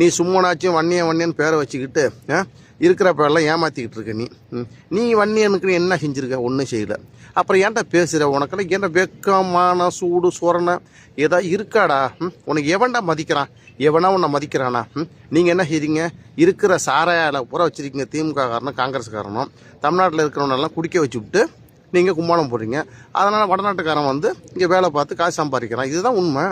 நீ சும்மனாச்சும் வன்னியன் வன்னியன் பேரை வச்சுக்கிட்டு இருக்கிற பேரெல்லாம் ஏமாற்றிக்கிட்டு இருக்க நீ. நீ வன்னியனுக்கு என்ன செஞ்சுருக்க? ஒன்றும் செய்யலை. அப்புறம் ஏன்டா பேசுகிற உனக்கெல்லாம் என்ன வெக்கமான சூடு சொரணை ஏதா இருக்காடா? உனக்கு எவன்டா மதிக்கிறான்? எவனா உன்னை மதிக்கிறானா? நீங்கள் என்ன செய்றீங்க? இருக்கிற சாராயால் பூரா வச்சுருக்கீங்க திமுக காரனும் காங்கிரஸ்காரனும். தமிழ்நாட்டில் இருக்கிறவனெல்லாம் குடிக்க வச்சு விட்டு நீங்கள் கும்மாளம் போடுறீங்க. அதனால் வடநாட்டுக்காரன் வந்து இங்கே வேலை பார்த்து காசு சம்பாதிக்கிறான். இதுதான் உண்மை.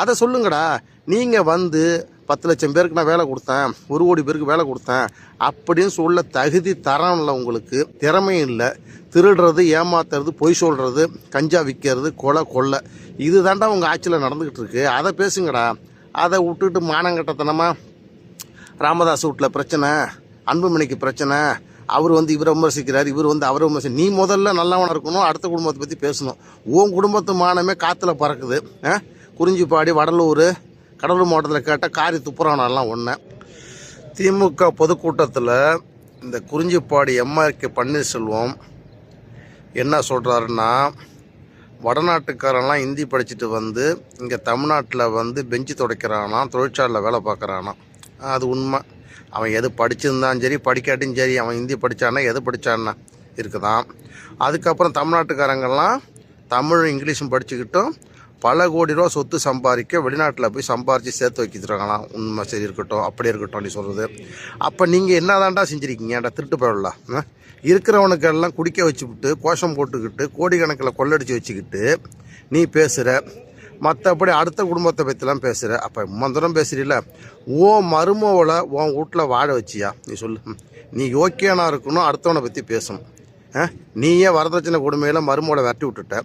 அதை சொல்லுங்கடா. நீங்கள் வந்து பத்து லட்சம் பேருக்கு நான் வேலை கொடுத்தேன் ஒரு கோடி பேருக்கு வேலை கொடுத்தேன் அப்படின்னு சொல்ல தகுதி தரம் இல்லை உங்களுக்கு. திறமையும் இல்லை. திருடுறது ஏமாத்துறது பொய் சொல்கிறது கஞ்சா விற்கிறது கொலை கொள்ளை. இது தாண்டா உங்கள் ஆட்சியில் நடந்துக்கிட்டு இருக்கு. அதை பேசுங்கடா. அதை விட்டுட்டு மானங்கட்டத்தனமாக ராமதாஸ் வீட்டில் பிரச்சனை அன்புமணிக்கு பிரச்சனை அவர் வந்து இவரை விமர்சிக்கிறார் இவர் வந்து அவரை விமர்சி நீ முதல்ல நல்லவனாக இருக்கணும் அடுத்த குடும்பத்தை பற்றி பேசணும். உன் குடும்பத்து மானமே காற்றுல பறக்குது. குறிஞ்சிப்பாடி வடலூர் கடலூர் மாவட்டத்தில் கேட்டால் காரி துப்புரானெல்லாம் ஒன்று திமுக பொதுக்கூட்டத்தில் இந்த குறிஞ்சிப்பாடி எம்ஆர்கே பன்னீர்செல்வம் என்ன சொல்கிறாருன்னா வடநாட்டுக்காரெல்லாம் ஹிந்தி படிச்சுட்டு வந்து இங்கே தமிழ்நாட்டில் வந்து பெஞ்சு துடைக்கிறானா தொழிற்சாலையில் வேலை பார்க்குறானா அது உண்மை. அவன் எது படிச்சிருந்தாலும் சரி படிக்காட்டியும் சரி அவன் ஹிந்தி படித்தானா எது படித்தான்னா இருக்குதான் அதுக்கப்புறம் தமிழ்நாட்டுக்காரங்கெல்லாம் தமிழும் இங்கிலீஷும் படிச்சுக்கிட்டும் பல கோடி ரூபா சொத்து சம்பாதிக்க வெளிநாட்டில் போய் சம்பாரித்து சேர்த்து வைக்கிறாங்களாம் உண்மை சரி இருக்கட்டும் அப்படி இருக்கட்டும் நீ சொல்கிறது அப்போ நீங்கள் என்னதான்டா தாண்டா செஞ்சுருக்கீங்கடா திருட்டு போயிடலாம் இருக்கிறவனுக்கெல்லாம் குடிக்க வச்சுக்கிட்டு கோஷம் போட்டுக்கிட்டு கோடிக்கணக்கில் கொள்ளடிச்சு வச்சுக்கிட்டு நீ பேசுகிற மற்றபடி அடுத்த குடும்பத்தை பற்றிலாம் பேசுகிற அப்போ மந்திரம் பேசுகிறீல ஓ மருமவளை உன் வீட்டில் வாழ வச்சியா? நீ சொல்லு. நீ யோக்கியனாக இருக்கணும் அடுத்தவனை பற்றி பேசணும். நீயே வரதட்சணை கொடுமையில் மருமோட விரட்டி விட்டுட்ட.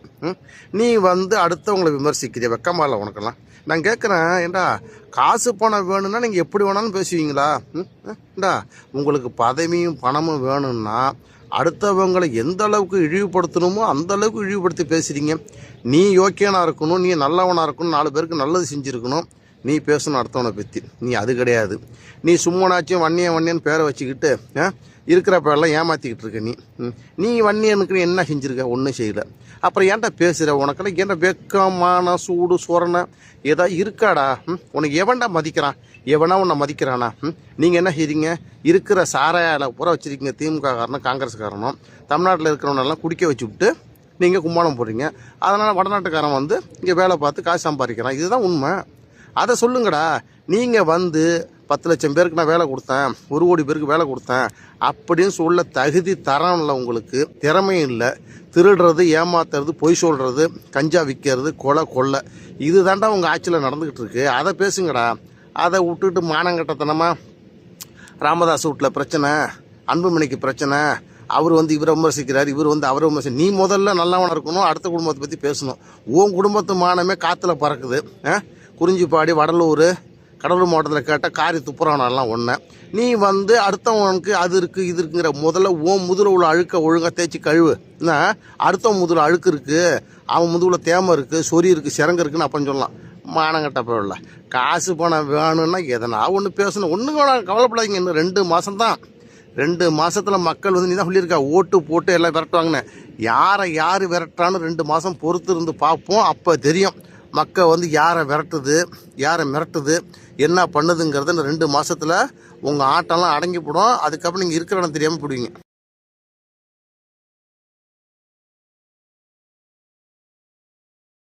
நீ வந்து அடுத்தவங்களை விமர்சிக்கிறிய? வெக்கமா இல்லை உனக்கெல்லாம். நான் கேட்குறேன் ஏண்டா காசு பணம் வேணும்னா நீங்கள் எப்படி வேணாலும் பேசுவீங்களா? ம்? ஏண்டா உங்களுக்கு பதவியும் பணமும் வேணும்னா அடுத்தவங்களை எந்த அளவுக்கு இழிவுபடுத்தணுமோ அந்த அளவுக்கு இழிவுபடுத்தி பேசுகிறீங்க நீ யோக்கியனாக இருக்கணும் நீ நல்லவனாக இருக்கணும் நாலு பேருக்கு நல்லது செஞ்சுருக்கணும். நீ பேசணும் அடுத்தவனை பற்றி நீ அது கிடையாது. நீ சும்மனாச்சும் வன்னியன் வன்னியன் பேரை வச்சுக்கிட்டு இருக்கிறப்பெல்லாம் ஏமாற்றிக்கிட்டு இருக்க நீ. ம். நீ வன்னியனுக்கு என்ன செஞ்சுருக்க? ஒன்றும் செய்யலை. அப்புறம் ஏன்டா பேசுகிற உனக்கெல்லாம் என்ன வெக்கமான சூடு சொரணை ஏதா இருக்காடா? ம்? உனக்கு எவன்டா மதிக்கிறான்? எவனா உன்னை மதிக்கிறானா? நீங்கள் என்ன செய்றீங்க? இருக்கிற சாராயால் பூரா வச்சிருக்கீங்க திமுக காரணம் காங்கிரஸ் காரணம் தமிழ்நாட்டில் இருக்கிறவனெல்லாம் குடிக்க வச்சு விட்டு நீங்கள் கும்மாளம் போடுறீங்க. அதனால் வடநாட்டுக்காரன் வந்து இங்கே வேலை பார்த்து காசு சம்பாதிக்கிறான். இதுதான் உண்மை. அதை சொல்லுங்கடா. நீங்கள் வந்து பத்து லட்சம் பேருக்கு நான் வேலை கொடுத்தேன் ஒரு கோடி பேருக்கு வேலை கொடுத்தேன் அப்படின்னு சொல்ல தகுதி தரம் இல்லை உங்களுக்கு திறமையும் இல்லை. திருடுறது ஏமாத்துறது பொய் சொல்கிறது கஞ்சா விற்கிறது கொலை கொள்ளை. இது தாண்டா உங்கள் ஆட்சியில் நடந்துக்கிட்டு இருக்கு. அதை பேசுங்கடா. அதை விட்டுட்டு மானங்கட்டத்தனமாக ராமதாஸ் வீட்டில் பிரச்சனை அன்புமணிக்கு பிரச்சனை அவர் வந்து இவரை விமர்சிக்கிறார் இவர் வந்து அவரை விமர்சி நீ முதல்ல நல்லவனாக இருக்கணும் அடுத்த குடும்பத்தை பற்றி பேசணும். உன் குடும்பத்து மானமே காற்றுல பறக்குது. குறிஞ்சிப்பாடி வடலூர் கடலூர் மாவட்டத்தில் கேட்டால் காரி துப்புரானெல்லாம் ஒன்று நீ வந்து அடுத்தவனுக்கு அது இருக்குது இது இருக்குங்கிற முதல்ல உன் முதுகில் உள்ள அழுக்க ஒழுங்காக தேய்ச்சி கழுவு. என்ன? அடுத்தவன் முதுகில் அழுக்கு இருக்குது அவன் முதுகில் தேமை இருக்குது சொறி இருக்குது சிறங்க இருக்குன்னு அப்பன்னு சொல்லலாம். மானங்கட்ட போயிடல. காசு பணம் வேணும்னா எதனா ஒன்று பேசணும். ஒன்றும் கவலைப்படாதீங்க. இன்னும் ரெண்டு மாதம்தான் ரெண்டு மாதத்தில் மக்கள் வந்து நீ தான் சொல்லியிருக்கா ஓட்டு போட்டு எல்லாம் விரட்டுவாங்கன்னு. யாரை யார் விரட்டான்னு ரெண்டு மாதம் பொறுத்து இருந்து பார்ப்போம். அப்போ தெரியும். மக்கள் வந்து யாரை விரட்டுது யாரை மிரட்டுது என்ன பண்ணுதுங்கிறது இந்த ரெண்டு மாதத்தில் உங்கள் ஆட்டம்லாம் அடங்கி போடும். அதுக்கப்புறம் நீங்கள் இருக்கிற இடம் தெரியாமல் போடுவீங்க